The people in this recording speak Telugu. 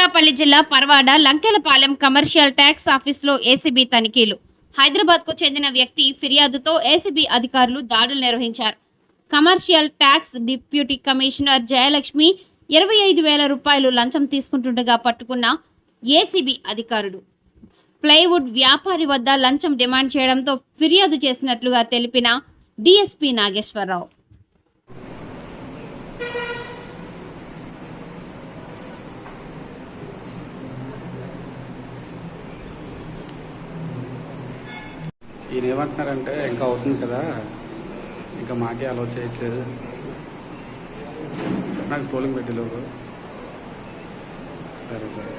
అనకాపల్లి జిల్లా పర్వాడ లంకెలపాలెం కమర్షియల్ ట్యాక్స్ ఆఫీస్లో ఏసీబీ తనిఖీలు. హైదరాబాద్కు చెందిన వ్యక్తి ఫిర్యాదుతో ఏసీబీ అధికారులు దాడులు నిర్వహించారు. Commercial tax deputy commissioner Jayalakshmi ఇరవై ఐదు వేల రూపాయలు లంచం తీసుకుంటుండగా పట్టుకున్న ఏసీబీ అధికారుడు. ప్లైవుడ్ వ్యాపారి వద్ద లంచం డిమాండ్ చేయడంతో ఫిర్యాదు చేసినట్లుగా తెలిపిన డిఎస్పీ నాగేశ్వరరావు. ఈయన ఏమంటున్నారంటే ఇంకా అవుతుంది కదా ఇంకా మాకే అలో చేయట్లేదు. నాకు స్క్రోలింగ్ పెట్టేలోపు సరే సరే.